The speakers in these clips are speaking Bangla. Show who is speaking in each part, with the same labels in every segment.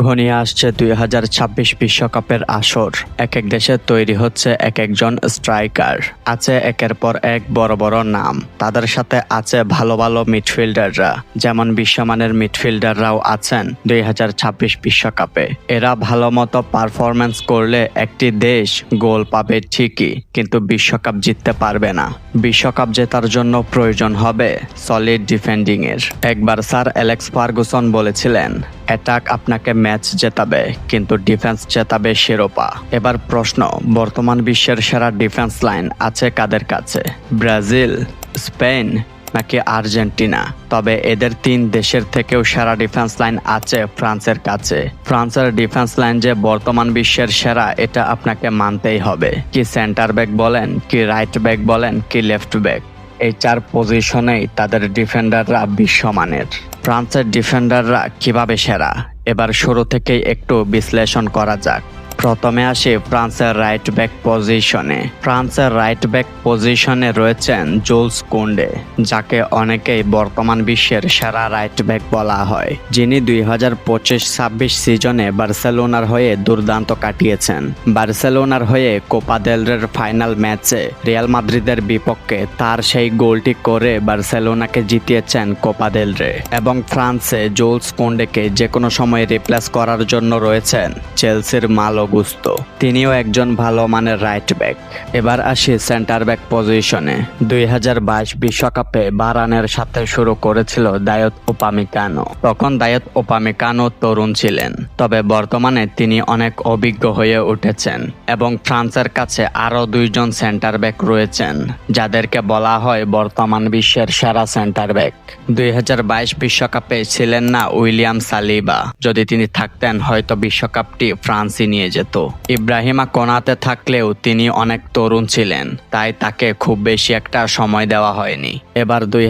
Speaker 1: ঘনিয়ে আসছে দুই হাজার ছাব্বিশ বিশ্বকাপের আসর। এক এক দেশে তৈরি হচ্ছে এক একজন স্ট্রাইকার। আছে একের পর এক বড় বড় নাম। তাদের সাথে আছে ভালো ভালো মিডফিল্ডাররা। যেমন বিশ্বমানের মিডফিল্ডাররাও আছেন দুই হাজার ছাব্বিশ বিশ্বকাপে। এরা ভালো মতো পারফরমেন্স করলে একটি দেশ গোল পাবে ঠিকই, কিন্তু বিশ্বকাপ জিততে পারবে না। বিশ্বকাপ জেতার জন্য প্রয়োজন হবে সলিড ডিফেন্ডিং এর একবার স্যার অ্যালেক্স ফার্গুসন বলেছিলেন, অ্যাটাক আপনাকে ম্যাচ জেতাবে কিন্তু ডিফেন্স জেতাবে শিরোপা। এবার প্রশ্ন, বর্তমান বিশ্বের সেরা ডিফেন্স লাইন আছে কাদের কাছে? ব্রাজিল, স্পেন নাকি আর্জেন্টিনা? তবে এদের তিন দেশের থেকেও সেরা ডিফেন্স লাইন আছে ফ্রান্সের কাছে। ফ্রান্সের ডিফেন্স লাইন যে বর্তমান বিশ্বের সেরা, এটা আপনাকে মানতেই হবে। কি সেন্টার ব্যাক বলেন, কি রাইট ব্যাক বলেন, কি লেফট ব্যাক? এই চার পজিশনেই তাদের ডিফেন্ডাররা বিশ্বমানের। ফ্রান্সের ডিফেন্ডাররা কীভাবে সেরা? এবার শুরু থেকেই একটু বিশ্লেষণ করা যাক। প্রথমে আসি ফ্রান্সের রাইট ব্যাক পজিশনে ফ্রান্সের রাইট ব্যাক পজিশনে রয়েছেন জোলস কুন্ডে, যাকে অনেকেই বর্তমান বিশ্বের সেরা রাইট ব্যাক বলা হয়। যিনি দুই হাজার পঁচিশ ছাব্বিশ সিজনে বার্সেলোনার হয়ে দুর্দান্ত কাটিয়েছেন। বার্সেলোনার হয়ে কোপা দেলরের ফাইনাল ম্যাচে রিয়াল মাদ্রিদের বিপক্ষে তার সেই গোলটি করে বার্সেলোনাকে জিতিয়েছেন কোপা দেলরে এবং ফ্রান্সে জোলস কুন্ডেকে যে কোনো সময় রিপ্লেস করার জন্য রয়েছেন চেলসির মালো গুস্তো তিনিও একজন ভালো মানের রাইট ব্যাক এবার আসি সেন্টার ব্যাক পজিশনে দুই হাজার বাইশ বিশ্বকাপে বারানের সাথে শুরু করেছিল দায়ত ওপামিকানো। তখন দায়ত ওপামিকানো তরুণ ছিলেন। তবে বর্তমানে তিনি অনেক অভিজ্ঞ হয়ে উঠেছেন এবং ফ্রান্সের কাছে আরও দুইজন সেন্টার ব্যাক রয়েছেন, যাদেরকে বলা হয় বর্তমান বিশ্বের সেরা সেন্টার ব্যাক দুই হাজার বাইশ বিশ্বকাপে ছিলেন না উইলিয়াম সালিবা। যদি তিনি থাকতেন, হয়তো বিশ্বকাপটি ফ্রান্সই নিয়ে যেত। ইব্রাহিমা কোনাতে থাকলেও তিনি অনেক তরুণ ছিলেন, তাই তাকে খুব বেশি একটা সময় দেওয়া হয়নি। এবার দুই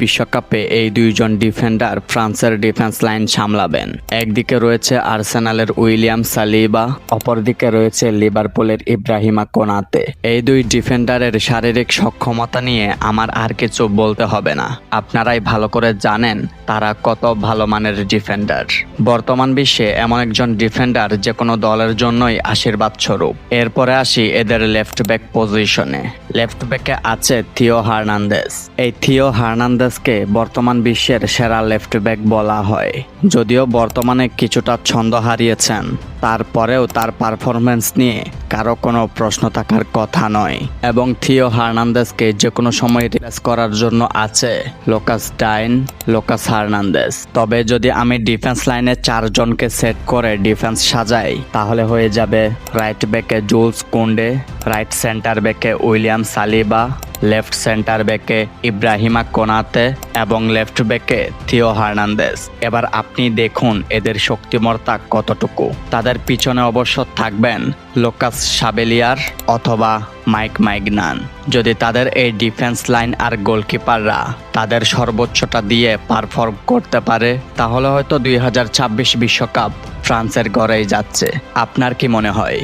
Speaker 1: বিশ্বকাপে এই দুইজন ডিফেন্ডার ফ্রান্সের ডিফেন্স লাইন সামলাবেন। একদিকে রয়েছে আর্সেনালের উইলিয়াম সালিবা, অপরদিকে রয়েছে লিভারপুলের ইব্রাহিমা কোনাতে। এই দুই ডিফেন্ডারের শারীরিক সক্ষমতা নিয়ে আমার আর কিছু বলতে হবে না। আপনারাই ভালো করে জানেন তারা কত ভালো মানের ডিফেন্ডার। বর্তমান বিশ্বে এমন একজন ডিফেন্ডার যে কোনো দলের জন্যই আশীর্বাদ স্বরূপ। এরপরে আসি এদের লেফট ব্যাক পজিশনে লেফট ব্যাকে আছে থিও হার্নান্দেস এই থিও হার্নান্দেসকে বর্তমান বিশ্বের সেরা লেফট ব্যাক বলা হয়। যদিও বর্তমানে কিছুটা ছন্দ হারিয়েছেন, তারপরেও তার পারফরমেন্স নিয়ে কারও কোনো প্রশ্ন থাকার কথা নয়। এবং থিও হার্নান্দেসকে যে কোনো সময় রিপ্লেস করার জন্য আছে লোকাস ডাইন, লোকাস হার্নান্দেস তবে যদি আমি ডিফেন্স লাইনে চারজনকে সেট করে ডিফেন্স সাজাই, তাহলে হয়ে যাবে রাইট ব্যাকে জুলস কুন্ডে রাইট সেন্টার ব্যাকে উইলিয়াম সালিবা লেফট সেন্টার ব্যাকে ইব্রাহিমা কোনাতে এবং লেফট ব্যাকে থিও হার্নান্দেস এবার আপনি দেখুন এদের শক্তিমর্তা কতটুকু। তাদের পিছনে অবশ্য থাকবেন লোকাস সাবেলিয়ার অথবা মাইক মাইগনান। যদি তাদের এই ডিফেন্স লাইন আর গোলকিপাররা তাদের সর্বোচ্চটা দিয়ে পারফর্ম করতে পারে, তাহলে হয়তো দুই বিশ্বকাপ ফ্রান্সের গড়েই যাচ্ছে। আপনার কি মনে হয়?